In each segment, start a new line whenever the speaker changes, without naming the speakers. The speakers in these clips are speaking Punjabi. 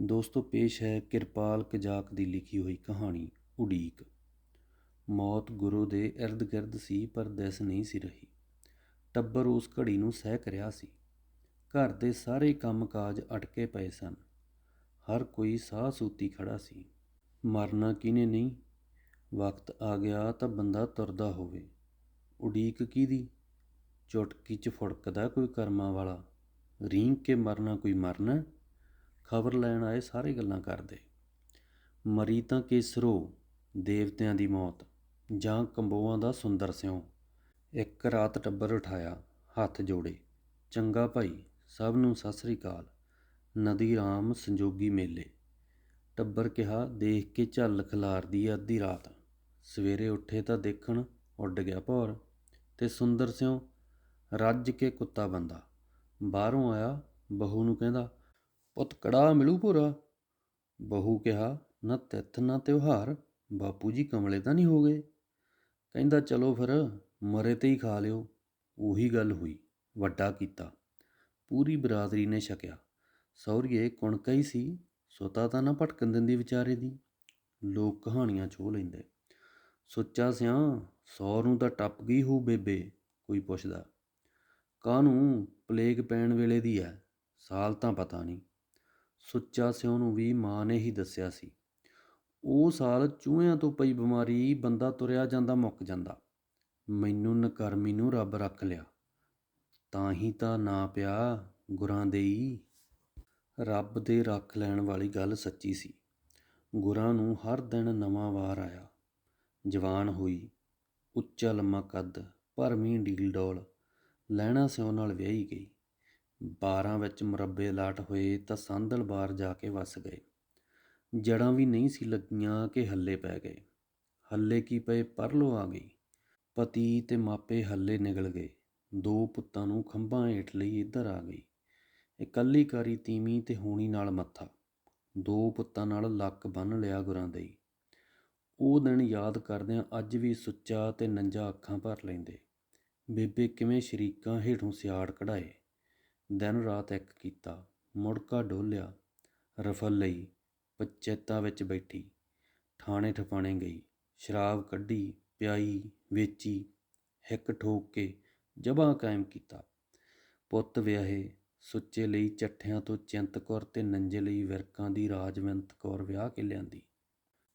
ਦੋਸਤੋ, ਪੇਸ਼ ਹੈ ਕਿਰਪਾਲ ਕਜਾਕ ਦੀ ਲਿਖੀ ਹੋਈ ਕਹਾਣੀ, ਉਡੀਕ। ਮੌਤ ਗੁਰੂ ਦੇ ਇਰਦ ਗਿਰਦ ਸੀ, ਪਰ ਦਿਸ ਨਹੀਂ ਸੀ ਰਹੀ। ਟੱਬਰ ਉਸ ਘੜੀ ਨੂੰ ਸਹਿ ਕਰਿਆ ਸੀ। ਘਰ ਦੇ ਸਾਰੇ ਕੰਮਕਾਜ ਅਟਕੇ ਪਏ ਸਨ। ਹਰ ਕੋਈ ਸਾਹ ਸੂਤੀ ਖੜਾ ਸੀ। ਮਰਨਾ ਕਿਨੇ ਨਹੀਂ? ਵਕਤ ਆ ਗਿਆ ਤਾਂ ਬੰਦਾ ਤੁਰਦਾ ਹੋਵੇ। ਉਡੀਕ ਕਿਹਦੀ? ਚੁਟਕੀ 'ਚ ਫੁੜਕਦਾ ਕੋਈ ਕਰਮਾਂ ਵਾਲਾ। ਰੀਂਗ ਕੇ ਮਰਨਾ ਕੋਈ ਮਰਨਾ? ਖਬਰ ਲੈਣ ਆਏ ਸਾਰੇ ਗੱਲਾਂ ਕਰਦੇ। ਮਰੀ ਤਾਂ ਕੇਸਰੋ, ਦੇਵਤਿਆਂ ਦੀ ਮੌਤ ਜਾਂ ਕੰਬੋਆਂ ਦਾ ਸੁੰਦਰ ਸਿਉ। ਇੱਕ ਰਾਤ ਟੱਬਰ ਉਠਾਇਆ ਹੱਥ ਜੋੜੇ। ਚੰਗਾ ਭਾਈ, ਸਭ ਨੂੰ ਸਤਿ ਸ੍ਰੀ ਅਕਾਲ। ਨਦੀ ਰਾਮ ਸੰਜੋਗੀ ਮੇਲੇ ਟੱਬਰ ਕਿਹਾ, ਦੇਖ ਕੇ ਝੱਲ ਖਿਲਾਰਦੀ ਅੱਧੀ ਰਾਤ। ਸਵੇਰੇ ਉੱਠੇ ਤਾਂ ਦੇਖਣ ਉੱਡ ਗਿਆ ਭੌਰ ਤੇ ਸੁੰਦਰ ਸਿਉ। ਰੱਜ ਕੇ ਕੁੱਤਾ ਬੰਦਾ। ਬਾਹਰੋਂ ਆਇਆ, ਬਹੂ ਨੂੰ ਕਹਿੰਦਾ ਪੁੱਤ ਕੜਾ ਮਿਲੂ ਭੋਰਾ। ਬਹੂ ਕਿਹਾ, ਨਾ ਤਿੱਥ, ਨਾ ਤਿਉਹਾਰ, ਬਾਪੂ ਜੀ ਕਮਲੇ ਤਾਂ ਨਹੀਂ ਹੋ ਗਏ? ਕਹਿੰਦਾ, ਚਲੋ ਫਿਰ, ਮਰੇ ਤੇ ਹੀ ਖਾ ਲਿਓ। ਉਹੀ ਗੱਲ ਹੋਈ, ਵੱਡਾ ਕੀਤਾ। ਪੂਰੀ ਬਰਾਦਰੀ ਨੇ ਛਕਿਆ। ਸੌਰੀਏ ਕੁਣਕਾ ਹੀ ਸੀ, ਸੁਤਾ ਤਾਂ ਨਾ ਭਟਕਣ ਦਿੰਦੀ ਵਿਚਾਰੇ ਦੀ। ਲੋਕ ਕਹਾਣੀਆਂ ਚੋ ਲੈਂਦੇ। ਸੁੱਚਾ ਸਿਆ ਸੌ ਨੂੰ ਤਾਂ ਟੱਪ ਗਈ ਹੋ ਬੇਬੇ, ਕੋਈ ਪੁੱਛਦਾ। ਕਾਹਨੂੰ? ਪਲੇਗ ਪੈਣ ਵੇਲੇ ਦੀ ਐ, ਸਾਲ ਤਾਂ ਪਤਾ ਨਹੀਂ। ਸੁੱਚਾ ਸਿਉਂ ਨੂੰ ਵੀ ਮਾਂ ਨੇ ਹੀ ਦੱਸਿਆ ਸੀ। ਉਹ ਸਾਲ ਚੂਹਿਆਂ ਤੋਂ ਪਈ ਬਿਮਾਰੀ ਬੰਦਾ ਤੁਰਿਆ ਜਾਂਦਾ ਮੁੱਕ ਜਾਂਦਾ। ਮੈਨੂੰ ਨਕਰਮੀ ਨੂੰ ਰੱਬ ਰੱਖ ਲਿਆ। ਤਾਂ ਹੀ ਤਾਂ ਨਾ ਪਿਆ ਗੁਰਾਂ ਦੇਈ। ਰੱਬ ਦੇ ਰੱਖ ਲੈਣ ਵਾਲੀ ਗੱਲ ਸੱਚੀ ਸੀ। ਗੁਰਾਂ ਨੂੰ ਹਰ ਦਿਨ ਨਵਾਂ ਵਾਰ ਆਇਆ। ਜਵਾਨ ਹੋਈ, ਉੱਚਾ ਲੰਮਾ ਕੱਦ, ਭਰਮੀ ਡੀਲ ਡੋਲ, ਲੈਣਾ ਸਿਉ ਨਾਲ ਵਿਆਹੀ ਗਈ। ਬਾਰਾਂ ਵਿੱਚ ਮੁਰੱਬੇ ਅਲਾਟ ਹੋਏ ਤਾਂ ਸੰਦਲ ਬਾਰ ਜਾ ਕੇ ਵਸ ਗਏ। ਜੜਾਂ ਵੀ ਨਹੀਂ ਸੀ ਲੱਗੀਆਂ ਕਿ ਹੱਲੇ ਪੈ ਗਏ। ਹੱਲੇ ਕੀ ਪਏ ਪਰਲੋ ਆ ਗਈ। ਪਤੀ ਤੇ ਮਾਪੇ ਹੱਲੇ ਨਿਕਲ ਗਏ। ਦੋ ਪੁੱਤਾਂ ਨੂੰ ਖੰਭਾਂ ਹੇਠ ਲਈ ਇੱਧਰ ਆ ਗਈ। ਇਕੱਲੀ ਕਾਰੀ ਤੀਵੀਂ ਤੇ ਹੋਣੀ ਨਾਲ ਮੱਥਾ। ਦੋ ਪੁੱਤਾਂ ਨਾਲ ਲੱਕ ਬੰਨ ਲਿਆ ਗੁਰਾਂ ਦੇ ਉਹ ਦਿਨ ਯਾਦ ਕਰਦਿਆਂ ਅੱਜ ਵੀ ਸੁੱਚਾ ਤੇ ਨੰਜਾ ਅੱਖਾਂ ਭਰ ਲੈਂਦੇ। ਬੇਬੇ ਕਿਵੇਂ ਸ਼ਰੀਕਾਂ ਹੇਠੋਂ ਸਿਆੜ ਕਢਾਏ। ਦਿਨ ਰਾਤ ਇੱਕ ਕੀਤਾ। ਮੁੜਕਾ ਡੋਲਿਆ। ਰਫਲ ਲਈ ਪੰਚੈਤਾਂ ਵਿੱਚ ਬੈਠੀ। ਠਾਣੇ ਠਪਾਣੇ ਗਈ। ਸ਼ਰਾਬ ਕੱਢੀ, ਪਿਆਈ, ਵੇਚੀ। ਹਿੱਕ ਠੋਕ ਕੇ ਜਬਾਂ ਕਾਇਮ ਕੀਤਾ। ਪੁੱਤ ਵਿਆਹੇ। ਸੁੱਚੇ ਲਈ ਚੱਠਿਆਂ ਤੋਂ ਚਿੰਤ ਕੌਰ ਤੇ ਨੰਜੇ ਲਈ ਵਿਰਕਾਂ ਦੀ ਰਾਜਵੰਤ ਕੌਰ ਵਿਆਹ ਕੇ ਲਿਆਂਦੀ।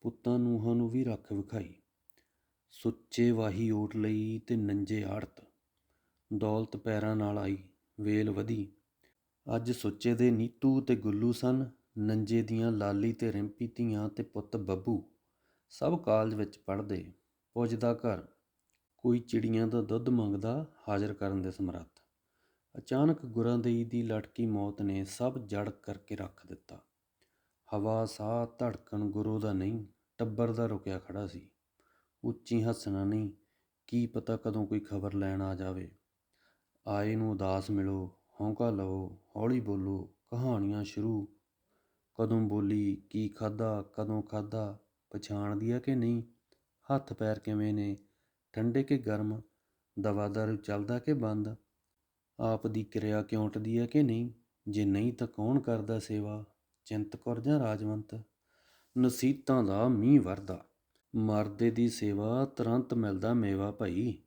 ਪੁੱਤਾਂ ਨੂੰਹਾਂ ਨੂੰ ਵੀ ਰੱਖ ਵਿਖਾਈ। ਸੁੱਚੇ ਵਾਹੀ ਓਟ ਲਈ ਤੇ ਨੰਜੇ ਆੜਤ। ਦੌਲਤ ਪੈਰਾਂ ਨਾਲ ਆਈ। ਵੇਲ ਵਧੀ। ਅੱਜ ਸੁੱਚੇ ਦੇ ਨੀਤੂ ਤੇ ਗੁੱਲੂ ਸਨ, ਨੰਜੇ ਦੀਆਂ ਲਾਲੀ ਤੇ ਰਿੰਪੀ ਧੀਆਂ ਤੇ ਪੁੱਤ ਬੱਬੂ। ਸਭ ਕਾਲਜ ਵਿੱਚ ਪੜ੍ਹਦੇ ਪੁੱਜਦਾ ਘਰ। ਕੋਈ ਚਿੜੀਆਂ ਦਾ ਦੁੱਧ ਮੰਗਦਾ, ਹਾਜ਼ਰ ਕਰਨ ਦੇ ਸਮਰੱਥ। ਅਚਾਨਕ ਗੁਰਾਂਦਈ ਦੀ ਲਟਕੀ ਮੌਤ ਨੇ ਸਭ ਜੜ ਕਰਕੇ ਰੱਖ ਦਿੱਤਾ। ਹਵਾ ਸਾਹ ਧੜਕਣ ਗੁਰੂ ਦਾ ਨਹੀਂ, ਟੱਬਰ ਦਾ ਰੁਕਿਆ ਖੜਾ ਸੀ। ਉੱਚੀ ਹੱਸਣਾ ਨਹੀਂ, ਕੀ ਪਤਾ ਕਦੋਂ ਕੋਈ ਖਬਰ ਲੈਣ ਆ ਜਾਵੇ। ਆਏ ਨੂੰ ਉਦਾਸ ਮਿਲੋ, ਹੌਂਕਾ ਲਵੋ, ਹੌਲੀ ਬੋਲੋ, ਕਹਾਣੀਆਂ ਸ਼ੁਰੂ। ਕਦੋਂ ਬੋਲੀ, ਕੀ ਖਾਧਾ, ਕਦੋਂ ਖਾਧਾ ਪਛਾਣਦੀ ਆ ਕਿ ਨਹੀਂ? ਹੱਥ ਪੈਰ ਕਿਵੇਂ ਨੇ? ਠੰਡੇ ਕਿ ਗਰਮ? ਦਵਾ ਦਾਰੂ ਚੱਲਦਾ ਕਿ ਬੰਦ? ਆਪ ਦੀ ਕਿਰਿਆ ਕਿਉਂ ਟਦੀ ਹੈ ਕਿ ਨਹੀਂ? ਜੇ ਨਹੀਂ ਤਾਂ ਕੌਣ ਕਰਦਾ ਸੇਵਾ? ਚਿੰਤ ਕਰ ਜਾਂ ਰਾਜਵੰਤ? ਨਸੀਤਾਂ ਦਾ ਮੀਂਹ ਵਰਦਾ। ਮਰਦੇ ਦੀ ਸੇਵਾ ਤੁਰੰਤ ਮਿਲਦਾ ਮੇਵਾ ਭਾਈ।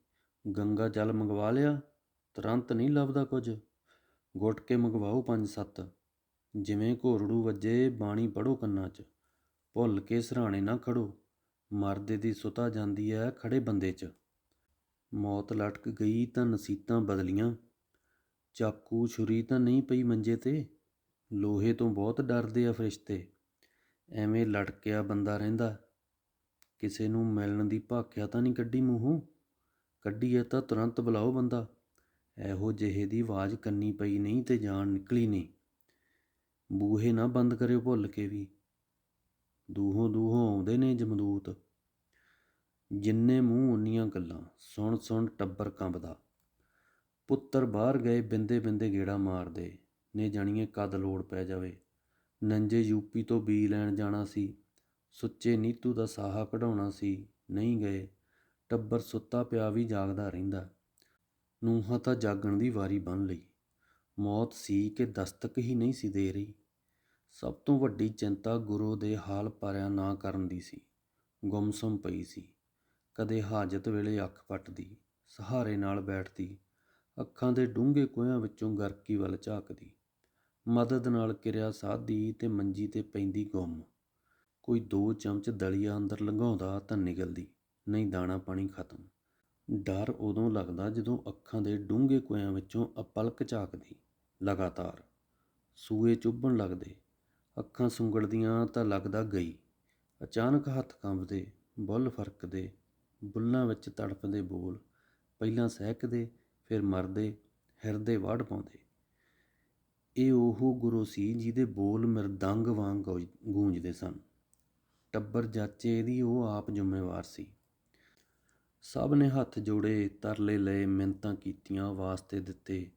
ਗੰਗਾ ਜਲ ਮੰਗਵਾ ਲਿਆ। ਤੁਰੰਤ ਨਹੀਂ ਲੱਭਦਾ ਕੁਝ। ਗੁੱਟ ਕੇ ਮੰਗਵਾਓ ਪੰਜ ਸੱਤ। ਜਿਵੇਂ ਘੋਰੜੂ ਵੱਜੇ, ਬਾਣੀ ਪੜੋ ਕੰਨਾਂ 'ਚ। ਭੁੱਲ ਕੇ ਸਰਾਣੇ ਨਾ ਖੜੋ। ਮਰਦੇ ਦੀ ਸੁਤਾ ਜਾਂਦੀ ਐ ਖੜੇ ਬੰਦੇ 'ਚ। ਮੌਤ ਲਟਕ ਗਈ ਤਾਂ ਨਸੀਤਾਂ ਬਦਲੀਆਂ। ਚਾਕੂ ਛੁਰੀ ਤਾਂ ਨਹੀਂ ਪਈ ਮੰਜੇ ਤੇ। ਲੋਹੇ ਤੋਂ ਬਹੁਤ ਡਰਦੇ ਆ ਫਰਿਸ਼ਤੇ। ਐਵੇਂ ਲਟਕਿਆ ਬੰਦਾ ਰਹਿੰਦਾ। ਕਿਸੇ ਨੂੰ ਮਿਲਣ ਦੀ ਭਾਖਿਆ ਤਾਂ ਨਹੀਂ ਕੱਢੀ ਮੂੰਹੋਂ। ਕੱਢੀ ਐ ਤਾਂ ਤੁਰੰਤ ਬੁਲਾਓ ਬੰਦਾ। ਇਹੋ ਜਿਹੇ ਦੀ ਆਵਾਜ਼ ਕੰਨੀ ਪਈ, ਨਹੀਂ ਤੇ ਜਾਨ ਨਿਕਲੀ ਨਹੀਂ। ਬੂਹੇ ਨਾ ਬੰਦ ਕਰਿਓ ਭੁੱਲ ਕੇ ਵੀ। ਦੂਹੋਂ ਦੂਹੋਂ ਆਉਂਦੇ ਨੇ ਜਮਦੂਤ। ਜਿੰਨੇ ਮੂੰਹ ਉਨੀਆਂ ਗੱਲਾਂ, ਸੁਣ ਸੁਣ ਟੱਬਰ ਕੰਬਦਾ। ਪੁੱਤਰ ਬਾਹਰ ਗਏ, ਬਿੰਦੇ ਬਿੰਦੇ ਗੇੜਾ ਮਾਰਦੇ। ਨੇ ਜਾਣੀਏ ਕਦ ਲੋੜ ਪੈ ਜਾਵੇ। ਨੰਜੇ ਯੂਪੀ ਤੋਂ ਬੀ ਲੈਣ ਜਾਣਾ ਸੀ। ਸੁੱਚੇ ਨੀਤੂ ਦਾ ਸਾਹਾ ਕਢਾਉਣਾ ਸੀ। ਨਹੀਂ ਗਏ। ਟੱਬਰ ਸੁੱਤਾ ਪਿਆ ਵੀ ਜਾਗਦਾ ਰਹਿੰਦਾ। ਨੂੰਹਾਂ ਤਾਂ ਜਾਗਣ ਦੀ ਵਾਰੀ ਬਣ ਲਈ। ਮੌਤ ਸੀ ਕਿ ਦਸਤਕ ਹੀ ਨਹੀਂ ਸੀ ਦੇ ਰਹੀ। ਸਭ ਤੋਂ ਵੱਡੀ ਚਿੰਤਾ ਗੁਰੂ ਦੇ ਹਾਲ ਪਾਰਿਆ ਨਾ ਕਰਨ ਦੀ ਸੀ। ਗੁੰਮਸੁੰਮ ਪਈ ਸੀ। ਕਦੇ ਹਾਜਤ ਵੇਲੇ ਅੱਖ ਪੱਟਦੀ ਸਹਾਰੇ ਨਾਲ ਬੈਠਦੀ, ਅੱਖਾਂ ਦੇ ਡੂੰਘੇ ਕੋਹਿਆਂ ਵਿੱਚੋਂ ਗਰਕੀ ਵੱਲ ਝਾਕਦੀ। ਮਦਦ ਨਾਲ ਕਿਰਿਆ ਸਾਧਦੀ ਤੇ ਮੰਜੀ ਤੇ ਪੈਂਦੀ ਗੁੰਮ। ਕੋਈ ਦੋ ਚਮਚ ਦਲੀਆ ਅੰਦਰ ਲੰਘਾਉਂਦਾ ਤਾਂ ਨਿਗਲਦੀ, ਨਹੀਂ ਦਾਣਾ ਪਾਣੀ ਖਤਮ। ਡਰ ਉਦੋਂ ਲੱਗਦਾ ਜਦੋਂ ਅੱਖਾਂ ਦੇ ਡੂੰਘੇ ਕੋਹਾਂ ਵਿੱਚੋਂ ਅਪਲਕ ਝਾਕਦੀ ਲਗਾਤਾਰ। ਸੂਏ ਚੁੱਭਣ ਲੱਗਦੇ, ਅੱਖਾਂ ਸੁੰਗੜਦੀਆਂ ਤਾਂ ਲੱਗਦਾ ਗਈ। ਅਚਾਨਕ ਹੱਥ ਕੰਬਦੇ, ਬੁੱਲ ਫਰਕਦੇ, ਬੁੱਲਾਂ ਵਿੱਚ ਤੜਫਦੇ ਬੋਲ, ਪਹਿਲਾਂ ਸਹਿਕਦੇ, ਫਿਰ ਮਰਦੇ, ਹਿਰਦੇ ਵੜ ਪਾਉਂਦੇ। ਇਹ ਉਹ ਗੁਰੂ ਸੀ ਜਿਹਦੇ ਬੋਲ ਮਿਰਦੰਗ ਵਾਂਗ ਗੂੰਜਦੇ ਸਨ। ਟੱਬਰ ਜਾਚੇ ਦੀ ਉਹ ਆਪ ਜ਼ਿੰਮੇਵਾਰ ਸੀ। ਸਭ ਨੇ ਹੱਥ ਜੋੜੇ, ਤਰਲੇ ਲਏ ਮਿੰਤਾਂ ਕੀਤੀਆਂ, ਵਾਸਤੇ ਦਿੱਤੇ।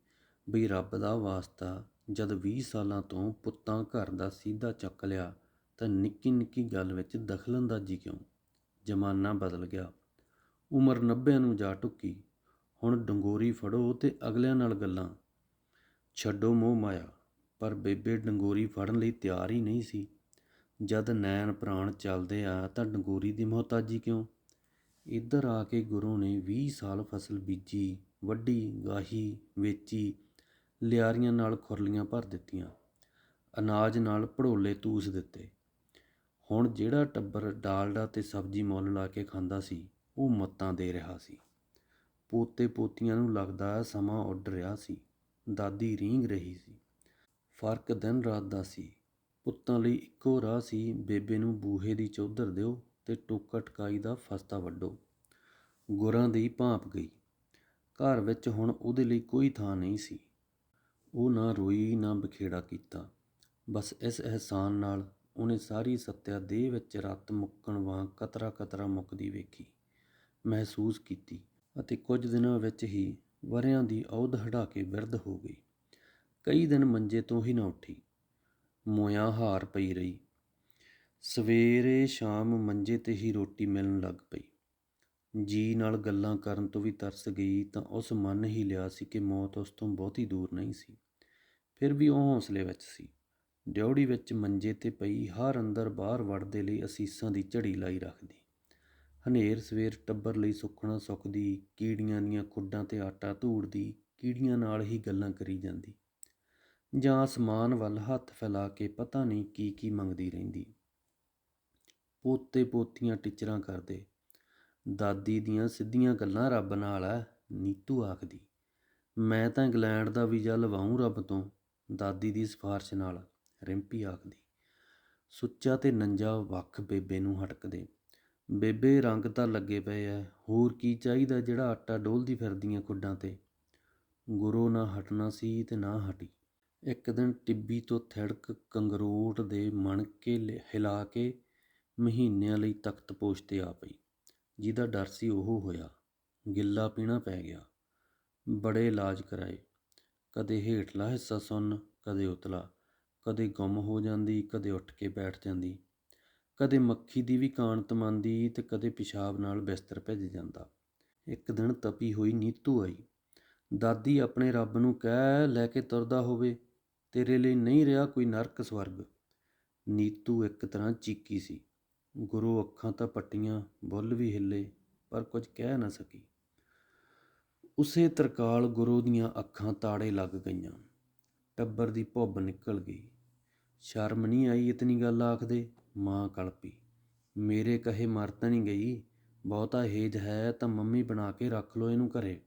ਬਈ ਰੱਬ ਦਾ ਵਾਸਤਾ, ਜਦ 20 ਸਾਲਾਂ ਤੋਂ ਪੁੱਤਾਂ ਘਰ ਦਾ ਸੀਧਾ ਚੱਕ ਲਿਆ, ਤਾਂ ਨਿੱਕੀ ਨਿੱਕੀ ਗੱਲ ਵਿੱਚ ਦਖਲਅੰਦਾਜ਼ੀ ਕਿਉਂ? ਜ਼ਮਾਨਾ ਬਦਲ ਗਿਆ। ਉਮਰ 90 ਨੂੰ ਜਾ ਟੁੱਕੀ। ਹੁਣ ਡੰਗੋਰੀ ਫੜੋ ਤੇ ਅਗਲਿਆਂ ਨਾਲ ਗੱਲਾਂ। ਛੱਡੋ ਮੋਹ ਮਾਇਆ, ਪਰ ਬੇਬੇ ਡੰਗੋਰੀ ਫੜਨ ਲਈ ਤਿਆਰ ਹੀ ਨਹੀਂ ਸੀ। ਜਦ ਨੈਣ ਪ੍ਰਾਣ ਚੱਲਦੇ ਆ, ਤਾਂ ਡੰਗੋਰੀ ਦੀ ਮੁਹਤਾਜੀ ਕਿਉਂ? ਇੱਧਰ ਆ ਕੇ ਗੁਰੂ ਨੇ 20 ਸਾਲ ਫਸਲ ਬੀਜੀ, ਵੱਢੀ, ਗਾਹੀ, ਵੇਚੀ, ਲਿਆਰੀਆਂ ਨਾਲ ਖੁਰਲੀਆਂ ਭਰ ਦਿੱਤੀਆਂ, ਅਨਾਜ ਨਾਲ ਭੜੋਲੇ ਤੂਸ ਦਿੱਤੇ। ਹੁਣ ਜਿਹੜਾ ਟੱਬਰ ਡਾਲਡਾ ਤੇ ਸਬਜ਼ੀ ਮੁੱਲ ਲਾ ਕੇ ਖਾਂਦਾ ਸੀ, ਉਹ ਮੱਤਾਂ ਦੇ ਰਿਹਾ ਸੀ। ਪੋਤੇ ਪੋਤੀਆਂ ਨੂੰ ਲੱਗਦਾ ਸਮਾਂ ਉੱਡ ਰਿਹਾ ਸੀ, ਦਾਦੀ ਰੀਂਗ ਰਹੀ ਸੀ। ਫ਼ਰਕ ਦਿਨ ਰਾਤ ਦਾ ਸੀ, ਪੁੱਤਾਂ ਲਈ ਇੱਕੋ ਰਾਹ ਸੀ, ਬੇਬੇ ਨੂੰ ਬੂਹੇ ਦੀ ਚੌਧਰ ਦਿਓ ਤੇ ਟੋਕਾ ਟਕਾਈ ਦਾ ਫਸਤਾ ਵੱਢੋ। ਗੁਰਾਂ ਦੀ ਭਾਂਪ ਗਈ। ਘਰ ਵਿੱਚ ਹੁਣ ਉਹਦੇ ਲਈ ਕੋਈ ਥਾਂ ਨਹੀਂ ਸੀ। ਉਹ ਨਾ ਰੋਈ, ਨਾ ਬਖੇੜਾ ਕੀਤਾ। ਬਸ ਇਸ ਅਹਿਸਾਨ ਨਾਲ ਉਹਨੇ ਸਾਰੀ ਸੱਤਿਆ ਦੇਹ ਵਿੱਚ ਰਤ ਮੁੱਕਣ ਵਾਂਗ ਕਤਰਾ ਕਤਰਾ ਮੁੱਕਦੀ ਵੇਖੀ, ਮਹਿਸੂਸ ਕੀਤੀ ਅਤੇ ਕੁਝ ਦਿਨਾਂ ਵਿੱਚ ਹੀ ਵਰਿਆਂ ਦੀ ਔਧ ਹਟਾ ਕੇ ਬਿਰਧ ਹੋ ਗਈ। ਕਈ ਦਿਨ ਮੰਜੇ ਤੋਂ ਹੀ ਨਾ ਉੱਠੀ। ਮੋਇਆ ਹਾਰ ਪਈ ਰਹੀ। ਸਵੇਰੇ ਸ਼ਾਮ ਮੰਜੇ ਤੇ ਹੀ ਰੋਟੀ ਮਿਲਣ ਲੱਗ ਪਈ। ਜੀ ਨਾਲ ਗੱਲਾਂ ਕਰਨ ਤੋਂ ਵੀ ਤਰਸ ਗਈ ਤਾਂ ਉਸ ਮੰਨ ਹੀ ਲਿਆ ਸੀ ਕਿ ਮੌਤ ਉਸ ਤੋਂ ਬਹੁਤੀ ਦੂਰ ਨਹੀਂ ਸੀ। ਫਿਰ ਵੀ ਉਹ ਹੌਸਲੇ ਵਿੱਚ ਸੀ। ਡਿਉੜੀ ਵਿੱਚ ਮੰਜੇ ਤੇ ਪਈ ਹਰ ਅੰਦਰ ਬਾਹਰ ਵੜਦੇ ਲਈ ਅਸੀਸਾਂ ਦੀ ਝੜੀ ਲਾਈ ਰੱਖਦੀ। ਹਨੇਰ ਸਵੇਰ ਟੱਬਰ ਲਈ ਸੁੱਖਣਾ ਸੁੱਖਦੀ ਕੀੜੀਆਂ ਦੀਆਂ ਖੁੱਡਾਂ ਤੇ ਆਟਾ ਧੂੜਦੀ, ਕੀੜੀਆਂ ਨਾਲ ਹੀ ਗੱਲਾਂ ਕਰੀ ਜਾਂਦੀ। ਜਾਂ ਅਸਮਾਨ ਵੱਲ ਹੱਥ ਫੈਲਾ ਕੇ ਪਤਾ ਨਹੀਂ ਕੀ ਕੀ ਮੰਗਦੀ ਰਹਿੰਦੀ। ਪੋਤੇ ਪੋਤੀਆਂ ਟਿਚਰਾਂ ਕਰਦੇ। ਦਾਦੀ ਦੀਆਂ ਸਿੱਧੀਆਂ ਗੱਲਾਂ ਰੱਬ ਨਾਲ ਐ ਨੀਤੂ ਆਖਦੀ, ਮੈਂ ਤਾਂ ਇੰਗਲੈਂਡ ਦਾ ਵੀਜ਼ਾ ਲਵਾਉਂ ਰੱਬ ਤੋਂ, ਦਾਦੀ ਦੀ ਸਿਫਾਰਿਸ਼ ਨਾਲ, ਰਿੰਪੀ ਆਖਦੀ। ਸੁੱਚਾ ਤੇ ਨੰਜਾ ਵੱਖ ਬੇਬੇ ਨੂੰ ਹਟਕਦੇ। ਬੇਬੇ ਰੰਗ ਤਾਂ ਲੱਗੇ ਪਏ ਐ ਹੋਰ ਕੀ ਚਾਹੀਦਾ ਜਿਹੜਾ ਆਟਾ ਡੋਲਦੀ ਫਿਰਦੀਆਂ ਖੁੱਡਾਂ ਤੇ? ਗੁਰੂ ਨਾ ਹਟਣਾ ਸੀ ਤੇ ਨਾ ਹਟੀ। ਇੱਕ ਦਿਨ ਟਿੱਬੀ ਤੋਂ ਥਿੜਕ ਕੰਗਰੋਟ ਦੇ ਮਣਕੇ ਲ- ਹਿਲਾ ਕੇ ਮਹੀਨਿਆਂ ਲਈ ਤਖਤ ਪੋਸ਼ ਤੇ ਆ ਪਈ। ਜਿਹਦਾ ਡਰ ਸੀ ਉਹ ਹੋਇਆ। ਗਿੱਲਾ ਪੀਣਾ ਪੈ ਗਿਆ। ਬੜੇ ਇਲਾਜ ਕਰਾਏ। ਕਦੇ ਹੇਠਲਾ ਹਿੱਸਾ ਸੁੰਨ, ਕਦੇ ਉਤਲਾ। ਕਦੇ ਗੁੰਮ ਹੋ ਜਾਂਦੀ, ਕਦੇ ਉੱਠ ਕੇ ਬੈਠ ਜਾਂਦੀ। ਕਦੇ ਮੱਖੀ ਦੀ ਵੀ ਕਾਣਤ ਮੰਨਦੀ ਤੇ ਕਦੇ ਪਿਸ਼ਾਬ ਨਾਲ ਬਿਸਤਰ ਭਿੱਜ ਜਾਂਦਾ। ਇੱਕ ਦਿਨ ਤਪੀ ਹੋਈ ਨੀਤੂ ਆਈ। ਦਾਦੀ ਆਪਣੇ ਰੱਬ ਨੂੰ ਕਹਿ, ਲੈ ਕੇ ਤੁਰਦਾ ਹੋਵੇ। ਤੇਰੇ ਲਈ ਨਹੀਂ ਰਿਹਾ ਕੋਈ ਨਰਕ ਸਵਰਗ। ਨੀਤੂ ਇੱਕ ਤਰ੍ਹਾਂ ਚੀਕੀ ਸੀ। ਗੁਰੂ ਅੱਖਾਂ ਤਾਂ ਪੱਟੀਆਂ, ਬੁੱਲ ਵੀ ਹਿੱਲੇ, ਪਰ ਕੁਝ ਕਹਿ ਨਾ ਸਕੀ। ਉਸੇ ਤਰਕਾਲ ਗੁਰੂ ਦੀਆਂ ਅੱਖਾਂ ਤਾੜੇ ਲੱਗ ਗਈਆਂ। ਟੱਬਰ ਦੀ ਭੁੱਬ ਨਿਕਲ ਗਈ। ਸ਼ਰਮ ਨਹੀਂ ਆਈ ਇਤਨੀ ਗੱਲ ਆਖਦੇ, ਮਾਂ ਕਲਪੀ। ਮੇਰੇ ਕਹੇ ਮਰ ਤਾਂ ਨਹੀਂ ਗਈ, ਬਹੁਤਾ ਹੇਜ ਹੈ ਤਾਂ ਮੰਮੀ ਬਣਾ ਕੇ ਰੱਖ ਲੋ ਇਹਨੂੰ ਘਰੇ।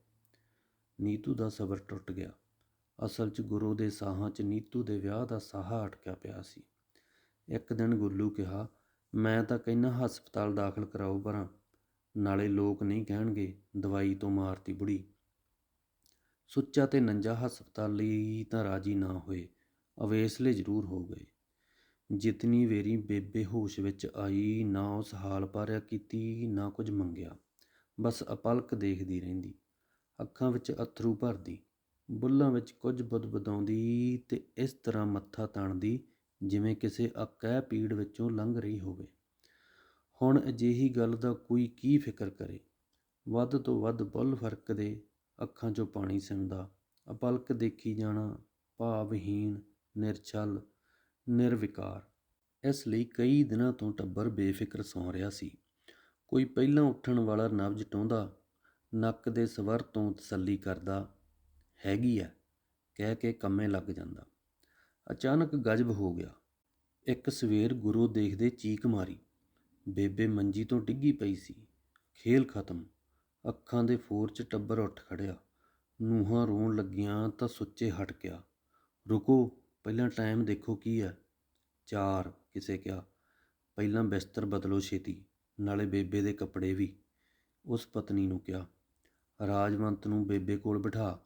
ਨੀਤੂ ਦਾ ਸਬਰ ਟੁੱਟ ਗਿਆ। ਅਸਲ 'ਚ ਗੁਰੂ ਦੇ ਸਾਹਾਂ 'ਚ ਨੀਤੂ ਦੇ ਵਿਆਹ ਦਾ ਸਾਹਾ ਅਟਕਿਆ ਪਿਆ ਸੀ। ਇੱਕ ਦਿਨ ਗੁੱਲੂ ਕਿਹਾ ਮੈਂ ਤਾਂ ਕਹਿੰਨਾ ਹਸਪਤਾਲ ਦਾਖਲ ਕਰਾਓ ਪਰਾਂ ਨਾਲੇ ਲੋਕ ਨਹੀਂ ਕਹਿਣਗੇ ਦਵਾਈ ਤੋਂ ਮਾਰਤੀ ਬੁੜੀ। ਸੁੱਚਾ ਤੇ ਨੰਜਾ ਹਸਪਤਾਲ ਲਈ ਤਾਂ ਰਾਜੀ ਨਾ ਹੋਏ, ਅਵੇਸਲੇ ਜ਼ਰੂਰ ਹੋ ਗਏ। ਜਿਤਨੀ ਵੇਰੀ ਬੇਬੇ ਹੋਸ਼ ਵਿੱਚ ਆਈ, ਨਾ ਉਸ ਹਾਲ ਪਾਰਿਆ ਕੀਤੀ, ਨਾ ਕੁਝ ਮੰਗਿਆ। ਬਸ ਅਪਲਕ ਦੇਖਦੀ ਰਹਿੰਦੀ, ਅੱਖਾਂ ਵਿੱਚ ਅਥਰੂ ਭਰਦੀ, ਬੁੱਲਾਂ ਵਿੱਚ ਕੁਝ ਬੁਦਬੁਦਾਉਂਦੀ ਤੇ ਇਸ ਤਰ੍ਹਾਂ ਮੱਥਾ ਤਾਣਦੀ ਜਿਵੇਂ ਕਿਸੇ ਅਕਹਿ ਪੀੜ ਵਿੱਚੋਂ ਲੰਘ ਰਹੀ ਹੋਵੇ। ਹੁਣ ਅਜਿਹੀ ਗੱਲ ਦਾ ਕੋਈ ਕੀ ਫਿਕਰ ਕਰੇ? ਵੱਧ ਤੋਂ ਵੱਧ ਬੁੱਲ ਫ਼ਰਕ ਦੇ ਅੱਖਾਂ 'ਚੋਂ ਪਾਣੀ ਸਿੰਮਦਾ, ਅਪਲਕ ਦੇਖੀ ਜਾਣਾ ਭਾਵਹੀਣ, ਨਿਰਛਲ, ਨਿਰਵਿਕਾਰ। ਇਸ ਲਈ ਕਈ ਦਿਨਾਂ ਤੋਂ ਟੱਬਰ ਬੇਫਿਕਰ ਸੌਂ ਰਿਹਾ ਸੀ। ਕੋਈ ਪਹਿਲਾਂ ਉੱਠਣ ਵਾਲਾ ਨਬਜ ਟੋਂਦਾ, ਨੱਕ ਦੇ ਸਵਰ ਤੋਂ ਤਸੱਲੀ ਕਰਦਾ, ਹੈਗੀ ਐ, ਕਹਿ ਕੇ ਕੰਮੇ ਲੱਗ ਜਾਂਦਾ। ਅਚਾਨਕ ਗਜਬ ਹੋ ਗਿਆ। ਇੱਕ ਸਵੇਰ ਗੁਰੂ ਦੇਖਦੇ ਚੀਕ ਮਾਰੀ। ਬੇਬੇ ਮੰਜੀ ਤੋਂ ਡਿੱਗੀ ਪਈ ਸੀ। ਖੇਲ ਖਤਮ। ਅੱਖਾਂ ਦੇ ਫੋਰ 'ਚ ਟੱਬਰ ਉੱਠ ਖੜਿਆ। ਨੂੰਹਾਂ ਰੋਣ ਲੱਗੀਆਂ ਤਾਂ ਸੁੱਚੇ ਹਟ ਗਿਆ। ਰੁਕੋ, ਪਹਿਲਾਂ ਟਾਈਮ ਦੇਖੋ ਕੀ ਹੈ। ਚਾਰ, ਕਿਸੇ ਕਿਹਾ। ਪਹਿਲਾਂ ਬਿਸਤਰ ਬਦਲੋ ਛੇਤੀ, ਨਾਲੇ ਬੇਬੇ ਦੇ ਕੱਪੜੇ ਵੀ। ਉਸ ਪਤਨੀ ਨੂੰ ਕਿਹਾ। ਰਾਜਵੰਤ ਨੂੰ ਬੇਬੇ ਕੋਲ ਬਿਠਾ।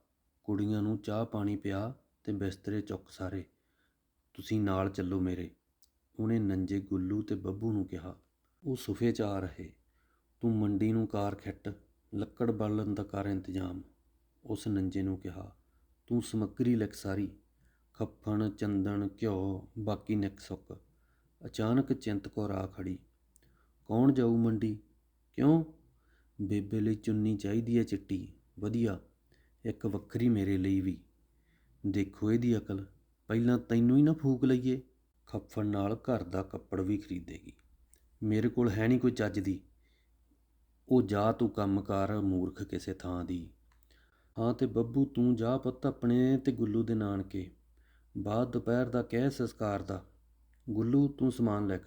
ਕੁੜੀਆਂ ਨੂੰ ਚਾਹ ਪਾਣੀ ਪਿਆ ਤੇ ਬਿਸਤਰੇ ਚੁੱਕ ਸਾਰੇ। ਤੁਸੀਂ ਨਾਲ ਚੱਲੋ ਮੇਰੇ, ਉਹਨੇ ਨੰਜੇ ਗੁੱਲੂ ਤੇ ਬੱਬੂ ਨੂੰ ਕਿਹਾ। ਉਹ ਸੁਫੇ 'ਚ ਆ ਰਹੇ। ਤੂੰ ਮੰਡੀ ਨੂੰ ਕਾਰ ਖਿੱਟ, ਲੱਕੜ ਬਾਲਣ ਦਾ ਕਰ ਇੰਤਜ਼ਾਮ। ਉਸ ਨੰਜੇ ਨੂੰ ਕਿਹਾ, ਤੂੰ ਸਮੱਗਰੀ ਲਿਖ ਸਾਰੀ, ਖੱਫਣ ਚੰਦਨ ਘਿਓ, ਬਾਕੀ ਨਿਕ ਸੁੱਕ। ਅਚਾਨਕ ਚਿੰਤ ਕੌਰ ਆ ਖੜੀ। ਕੌਣ ਜਾਊ ਮੰਡੀ? ਕਿਉਂ? ਬੇਬੇ ਲਈ ਚੁੰਨੀ ਚਾਹੀਦੀ ਹੈ ਚਿੱਟੀ। ਵਧੀਆ, ਇੱਕ ਵੱਖਰੀ ਮੇਰੇ ਲਈ ਵੀ। ਦੇਖੋ ਇਹਦੀ ਅਕਲ। ਪਹਿਲਾਂ ਤੈਨੂੰ ਹੀ ਨਾ ਫੂਕ ਲਈਏ। ਖੱਫਣ ਨਾਲ ਘਰ ਦਾ ਕੱਪੜ ਵੀ ਖਰੀਦੇਗੀ। ਮੇਰੇ ਕੋਲ ਹੈ ਨਹੀਂ ਕੋਈ ਚੱਜ ਦੀ। ਉਹ ਜਾ ਤੂੰ ਕੰਮ ਕਰ ਮੂਰਖ ਕਿਸੇ ਥਾਂ ਦੀ। ਹਾਂ ਤੇ ਬੱਬੂ ਤੂੰ ਜਾ ਪੁੱਤ ਆਪਣੇ ਤੇ ਗੁੱਲੂ ਦੇ ਨਾਨਕੇ। ਬਾਅਦ ਦੁਪਹਿਰ ਦਾ ਕਹਿ ਸੰਸਕਾਰ ਦਾ। ਗੁੱਲੂ ਤੂੰ ਸਮਾਨ ਲਿਖ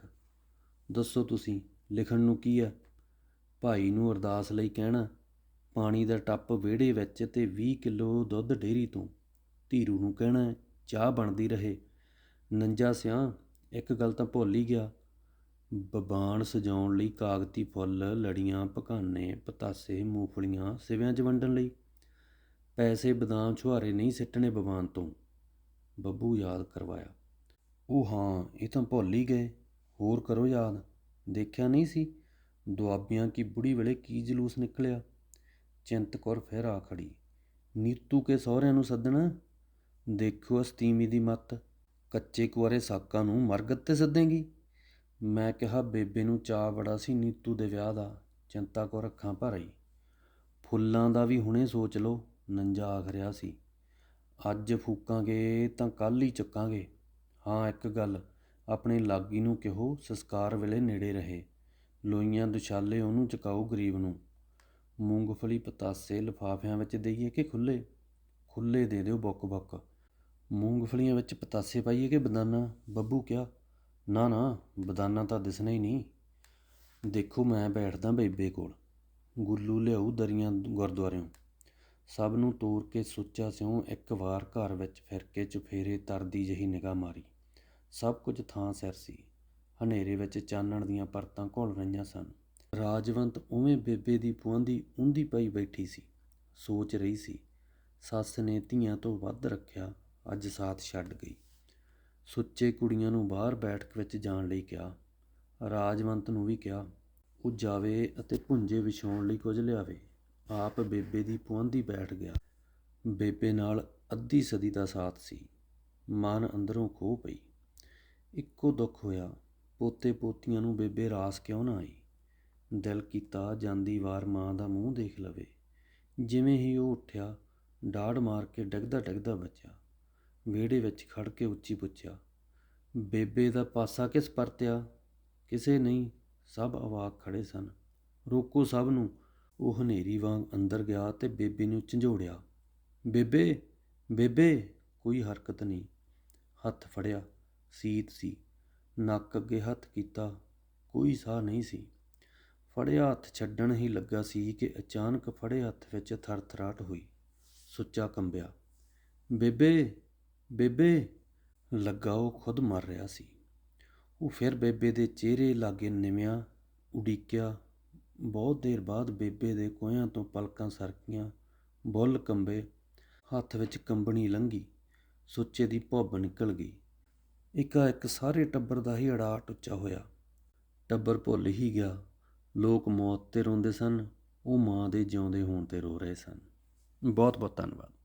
ਦੱਸੋ ਤੁਸੀਂ, ਲਿਖਣ ਨੂੰ ਕੀ ਹੈ ਭਾਈ ਨੂੰ ਅਰਦਾਸ ਲਈ ਕਹਿਣਾ। ਪਾਣੀ ਦਾ ਟੱਪ ਵਿਹੜੇ ਵਿੱਚ ਤੇ 20 ਕਿਲੋ ਦੁੱਧ ਡੇਰੀ ਤੋਂ। ਧੀਰੂ ਨੂੰ ਕਹਿਣਾ ਚਾਹ ਬਣਦੀ ਰਹੇ। ਨੰਜਾ ਸਿਆਂ, ਇੱਕ ਗੱਲ ਤਾਂ ਭੁੱਲ ਹੀ ਗਿਆ। ਬਬਾਨ ਸਜਾਉਣ ਲਈ ਕਾਗਤੀ ਫੁੱਲ, ਲੜੀਆਂ ਪਕਾਨੇ, ਪਤਾਸੇ, ਮੂੰਗਫਲੀਆਂ ਸਿਵਿਆਂ 'ਚ ਵੰਡਣ ਲਈ। ਪੈਸੇ ਬਦਾਮ ਛੁਹਾਰੇ ਨਹੀਂ ਸਿੱਟਣੇ ਬਬਾਨ ਤੋਂ। ਬੱਬੂ ਯਾਦ ਕਰਵਾਇਆ। ਉਹ ਹਾਂ, ਇਹ ਤਾਂ ਭੁੱਲ ਹੀ ਗਏ। ਹੋਰ ਕਰੋ ਯਾਦ। ਦੇਖਿਆ ਨਹੀਂ ਸੀ? ਦੁਆਬੀਆਂ ਕੀ ਬੁੜੀ ਵੇਲੇ ਕੀ ਜਲੂਸ ਨਿਕਲਿਆ? ਚਿੰਤ ਕੌਰ ਫਿਰ ਆ ਖੜੀ। ਨੀਤੂ ਕੇ ਸਹੁਰਿਆਂ ਨੂੰ ਸੱਦਣਾ? ਦੇਖੋ ਅਸਤੀਮੀ ਦੀ ਮੱਤ। ਕੱਚੇ ਕੁਆਰੇ ਸਾਕਾਂ ਨੂੰ ਮਰਗਤ ਤੇ ਸੱਦੇਂਗੀ। ਮੈਂ ਕਿਹਾ, ਬੇਬੇ ਨੂੰ ਚਾਅ ਬੜਾ ਸੀ ਨੀਤੂ ਦੇ ਵਿਆਹ ਦਾ, ਚਿੰਤਾ ਕੋ ਰੱਖਾਂ ਭਰ। ਆਈ ਫੁੱਲਾਂ ਦਾ ਵੀ ਹੁਣੇ ਸੋਚ ਲਓ, ਨੰਜਾ ਆਖ ਰਿਹਾ ਸੀ। ਅੱਜ ਫੂਕਾਂਗੇ ਤਾਂ ਕੱਲ ਹੀ ਚੱਕਾਂਗੇ। ਹਾਂ, ਇੱਕ ਗੱਲ, ਆਪਣੇ ਲਾਗੀ ਨੂੰ ਕਿਹੋ, ਸੰਸਕਾਰ ਵੇਲੇ ਨੇੜੇ ਰਹੇ। ਲੋਈਆਂ ਦੁਸ਼ਾਲੇ ਉਹਨੂੰ ਚਕਾਓ ਗਰੀਬ ਨੂੰ। ਮੂੰਗਫਲੀ ਪਤਾਸੇ ਲਿਫਾਫਿਆਂ ਵਿੱਚ ਦੇਈਏ ਕਿ ਖੁੱਲੇ ਖੁੱਲੇ ਦੇ ਦਿਓ ਬੁੱਕ ਬੁੱਕ ਮੂੰਗਫਲੀਆਂ ਵਿੱਚ ਪਤਾਸੇ ਪਾਈਏ ਕਿ ਬਦਾਨਾ? ਬੱਬੂ ਕਿਹਾ, ਨਾ ਨਾ, ਬਦਾਨਾ ਤਾਂ ਦਿਸਣਾ ਹੀ ਨਹੀਂ। ਦੇਖੋ, ਮੈਂ ਬੈਠਦਾ ਬੇਬੇ ਕੋਲ। ਗੁੱਲੂ ਲਿਆਊ ਦਰੀਆਂ ਗੁਰਦੁਆਰਿਓਂ। ਸਭ ਨੂੰ ਤੋਰ ਕੇ ਸੁੱਚਾ ਸਿਉਂ ਇੱਕ ਵਾਰ ਘਰ ਵਿੱਚ ਫਿਰ ਕੇ ਚੁਫੇਰੇ ਤਰਦੀ ਜਹੀ ਨਿਗਾਹ ਮਾਰੀ। ਸਭ ਕੁਝ ਥਾਂ ਸਿਰ ਸੀ। ਹਨੇਰੇ ਵਿੱਚ ਚਾਨਣ ਦੀਆਂ ਪਰਤਾਂ ਘੁਲ ਰਹੀਆਂ ਸਨ। ਰਾਜਵੰਤ ਉਵੇਂ ਬੇਬੇ ਦੀ ਪੁਆਂਦੀ ਉਂਦੀ ਪਈ ਬੈਠੀ ਸੀ। ਸੋਚ ਰਹੀ ਸੀ, ਸੱਸ ਨੇ ਧੀਆਂ ਤੋਂ ਵੱਧ ਰੱਖਿਆ ਅੱਜ ਸਾਥ ਛੱਡ ਗਈ। ਸੁੱਚੇ ਕੁੜੀਆਂ ਨੂੰ ਬਾਹਰ ਬੈਠਕ ਵਿੱਚ ਜਾਣ ਲਈ ਕਿਹਾ। ਰਾਜਵੰਤ ਨੂੰ ਵੀ ਕਿਹਾ, ਉਹ ਜਾਵੇ ਅਤੇ ਭੁੰਜੇ ਵਿਛਾਉਣ ਲਈ ਕੁਝ ਲਿਆਵੇ। ਆਪ ਬੇਬੇ ਦੀ ਪੁਆਂਦੀ ਬੈਠ ਗਿਆ। ਬੇਬੇ ਨਾਲ ਅੱਧੀ ਸਦੀ ਦਾ ਸਾਥ ਸੀ। ਮਨ ਅੰਦਰੋਂ ਖੋ ਪਈ। ਇੱਕੋ ਦੁੱਖ ਹੋਇਆ, ਪੋਤੇ ਪੋਤੀਆਂ ਨੂੰ ਬੇਬੇ ਰਾਸ ਕਿਉਂ ਨਾ ਆਈ? ਦਿਲ ਕੀਤਾ ਜਾਂਦੀ ਵਾਰ ਮਾਂ ਦਾ ਮੂੰਹ ਦੇਖ ਲਵੇ। ਜਿਵੇਂ ਹੀ ਉਹ ਉੱਠਿਆ ਡਾੜ ਮਾਰ ਕੇ ਡਗਦਾ ਡਗਦਾ ਬਚਿਆ। ਵਿਹੜੇ ਵਿੱਚ ਖੜ ਕੇ ਉੱਚੀ ਪੁੱਛਿਆ, ਬੇਬੇ ਦਾ ਪਾਸਾ ਕਿਸ ਪਰਤਿਆ? ਕਿਸੇ ਨਹੀਂ, ਸਭ ਆਵਾਕ ਖੜੇ ਸਨ। ਰੋਕੋ ਸਭ ਨੂੰ। ਉਹ ਹਨੇਰੀ ਵਾਂਗ ਅੰਦਰ ਗਿਆ ਤੇ ਬੇਬੇ ਨੂੰ ਝੰਜੋੜਿਆ, ਬੇਬੇ ਬੇਬੇ! ਕੋਈ ਹਰਕਤ ਨਹੀਂ। ਹੱਥ ਫੜਿਆ, ਸੀਤ ਸੀ। ਨੱਕ ਅੱਗੇ ਹੱਥ ਕੀਤਾ, ਕੋਈ ਸਾਹ ਨਹੀਂ ਸੀ। ਫੜਿਆ ਹੱਥ ਛੱਡਣ ਹੀ ਲੱਗਾ ਸੀ ਕਿ ਅਚਾਨਕ ਫੜੇ ਹੱਥ ਵਿੱਚ ਥਰਥਰਾਟ ਹੋਈ। ਸੁੱਚਾ ਕੰਬਿਆ, ਬੇਬੇ ਬੇਬੇ, ਲੱਗਾ ਉਹ ਖੁਦ ਮਰ ਰਿਹਾ ਸੀ। ਉਹ ਫਿਰ ਬੇਬੇ ਦੇ ਚਿਹਰੇ ਲਾਗੇ ਨਿਵਿਆ ਉਡੀਕਿਆ। ਬਹੁਤ ਦੇਰ ਬਾਅਦ ਬੇਬੇ ਦੇ ਕੋਹਿਆਂ ਤੋਂ ਪਲਕਾਂ ਸਰਕੀਆਂ, ਬੁੱਲ ਕੰਬੇ, ਹੱਥ ਵਿੱਚ ਕੰਬਣੀ ਲੰਗੀ ਸੁੱਚੇ ਦੀ ਭੁੱਬ ਨਿਕਲ ਗਈ। ਇੱਕਾ ਇੱਕ ਸਾਰੇ ਟੱਬਰ ਦਾ ਹੀ ਅੜਾਟ ਉੱਚਾ ਹੋਇਆ। ਟੱਬਰ ਭੁੱਲ ਹੀ ਗਿਆ। ਲੋਕ ਮੌਤ ਤੇ ਰੋਂਦੇ ਸਨ, ਉਹ ਮਾਂ ਦੇ ਜਿਉਂਦੇ ਹੋਣ ਤੇ ਰੋ ਰਹੇ ਸਨ। ਬਹੁਤ ਬਹੁਤ ਧੰਨਵਾਦ।